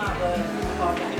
啊。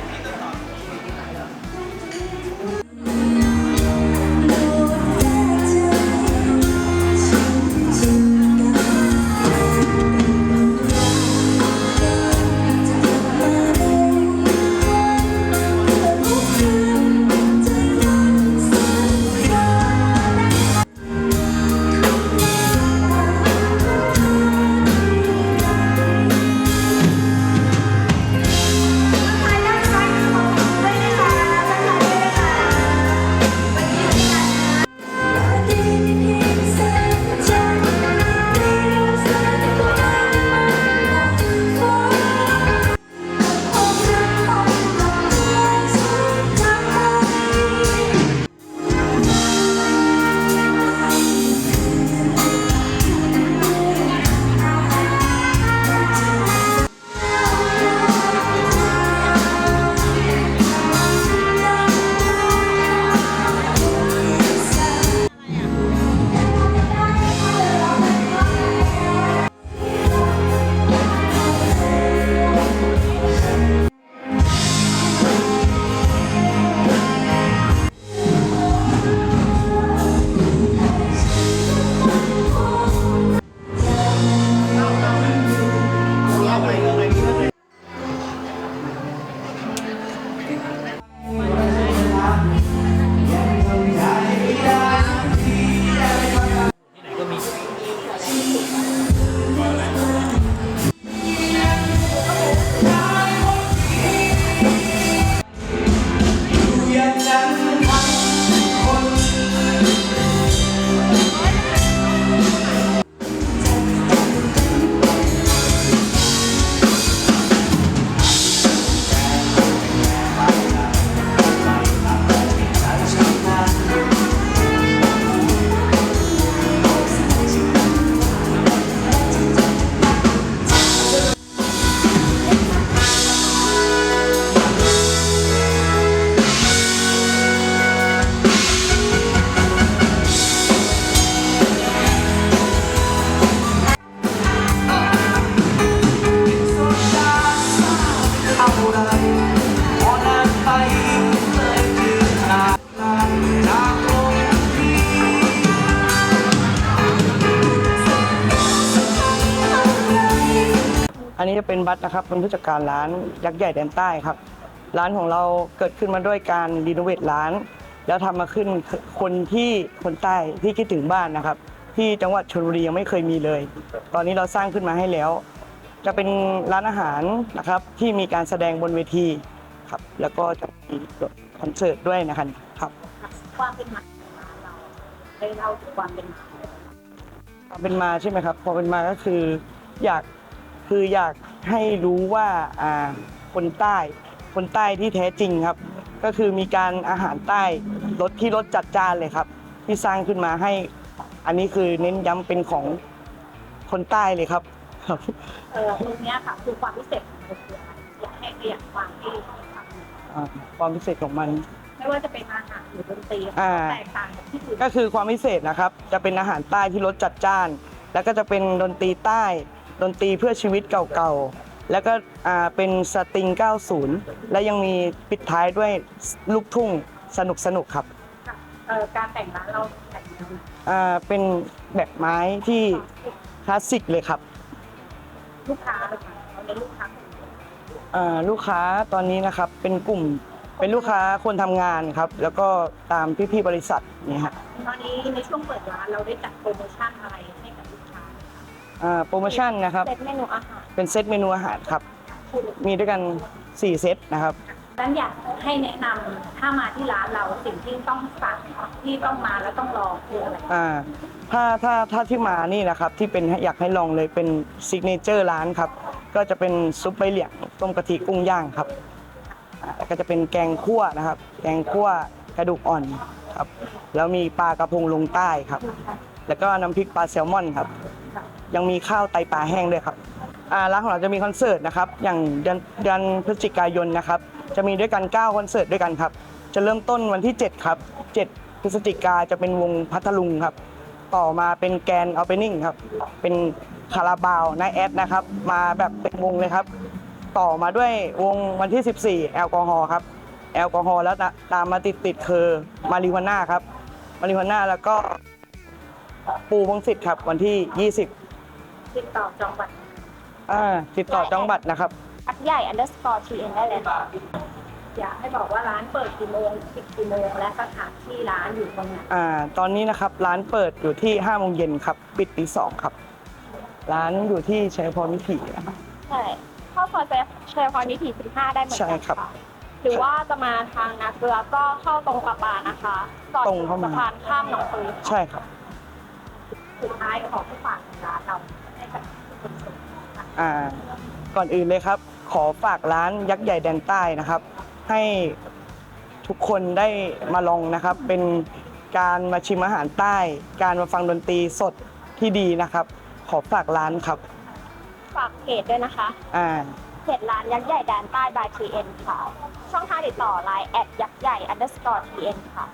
อันนี้จะเป็นบัตรนะครับเป็นผู้จัดการร้านยักษ์ใหญ่แดนใต้ครับ ร้านของเราเกิดขึ้นมาด้วยการรีโนเวทร้าน แล้วทำมาขึ้นคนที่คนใต้ที่คิดถึงบ้านนะครับ ที่จังหวัดชลบุรียังไม่เคยมีเลย ตอนนี้เราสร้างขึ้นมาให้แล้ว จะเป็นร้านอาหารนะครับที่มีการแสดงบนเวทีครับแล้วก็จะมีคอนเสิร์ตด้วยนะครับครับความเป็นมาของร้านเราได้เล่าถึงความเป็นมาความเป็นมาใช่ไหมครับความเป็นมาก็คืออยากคืออยากให้รู้ว่าอ่าคนใต้คนใต้ที่แท้จริงครับ ก็คือมีการอาหารใต้รสที่รสจัดจ้านเลยครับ ที่สร้างขึ้นมาให้ อันนี้คือเน้นย้ำเป็นของคนใต้เลยครับ ครับ เออตรงเนี้ยค่ะคือความพิเศษของมันคืออะไรอยากให้ขยายความที่ฟังอ่าความพิเศษของมัน ไม่ว่าจะเป็นอาหารหรือดนตรีอ่า แตกต่างจากที่อื่นก็คือความพิเศษนะครับ จะเป็นอาหารใต้ที่รสจัดจ้าน แล้วก็จะเป็นดนตรีใต้ ดนตรีเพื่อชีวิตเก่าๆ แล้วก็อ่าเป็นสตริง 90 และยังมีปิดท้ายด้วยลูกทุ่งสนุกสนุกๆครับค่ะเออการแต่งร้านเราแต่งแนวไหนอ่าเป็นแบบไม้ที่คลาสสิกเลยครับ ลูกค้าเลยค่ะเราในลูกค้ากลุ่มไหนอ่าลูกค้าตอนนี้นะครับเป็นกลุ่มเป็นลูกค้าคนทำงานครับ แล้วก็ตามพี่ๆบริษัทเนี่ยฮะตอนนี้ในช่วงเปิดร้านเราได้จัดโปรโมชั่นอะไรให้กับลูกค้าอ่าโปรโมชั่นนะครับเซตเมนูอาหารเป็นเซตเมนูอาหารครับ มีด้วยกัน 4 เซตนะครับ ดังอยากให้แนะนำถ้ามาที่ร้านเราสิ่งที่ต้องสั่งที่ต้องมาแล้วต้องลองคืออะไรอ่าถ้าถ้าถ้าที่มานี่นะครับที่เป็นอยากให้ลองเลยเป็นซิกเนเจอร์ร้านครับ ก็จะเป็นซุปใบเหลียงต้มกะทิกุ้งย่างครับอ่าแล้วก็จะเป็นแกงคั่วนะครับ แกงคั่วกระดูกอ่อนครับ แล้วมีปลากระพงลงใต้ครับ แล้วก็น้ำพริกปลาแซลมอนครับ ยังมีข้าวไตปลาแห้งด้วยครับอ่าร้านของเราจะมีคอนเสิร์ตนะครับ อย่างเดือนเดือนพฤศจิกายนนะครับ จะมีด้วยกัน 9 คอนเสิร์ตด้วยกันครับ จะเริ่มต้นวันที่ 7 ครับ 7 พฤศจิกาจะเป็นวงพัทลุงครับ ต่อมาเป็นแกนเอาเปนิ่งครับ เป็นคาราบาวนายแอดนะครับ มาแบบเป็นวงเลยครับ ต่อมาด้วยวงวันที่ 14 แอลกอฮอล์ครับ แอลกอฮอล์แล้วตาตามมาติดติดๆคือมาริฮวาน่าครับ มาริฮวาน่าแล้วก็ปูพงศิษฐ์ครับวันที่ 20 ติดต่อจองบัตรอ่าติดต่อจังหวัดนะครับอัก ใหญ่ underscore tn ได้เลยค่ะอยากให้บอกว่าร้านเปิดกี่โมงปิดกี่โมงและสถานที่ร้านอยู่ตรงไหนอ่าตอนนี้นะครับร้านเปิดอยู่ที่5โมงเย็นครับ ปิดตีสองครับ ร้านอยู่ที่ชัยพรวิถีนะครับ ใช่เข้าซอยเชยพรนิถี15 ได้เหมือนใช่กันครับค่ะหรือว่าจะมาทางนาเกลือก็เข้าตรงประปานะคะจอดตรงอยู่เข้ามา สะพานข้ามหนองปลือใช่ครับสุดท้ายขอผู้ฝากของร้านเราให้กับคนชมค่ะอ่าก่อนอื่นเลยครับ ขอฝากร้านยักษ์ใหญ่แดนใต้นะครับ ให้ทุกคนได้มาลองนะครับ เป็นการมาชิมอาหารใต้ การมาฟังดนตรีสดที่ดีนะครับ ขอฝากร้านครับฝากเพจด้วยนะคะอ่าเพจร้านยักษ์ใหญ่แดนใต้ by tn ค่ะ ช่องทางติดต่อไลน์แอดยักษ์ใหญ่ underscore tn ค่ะ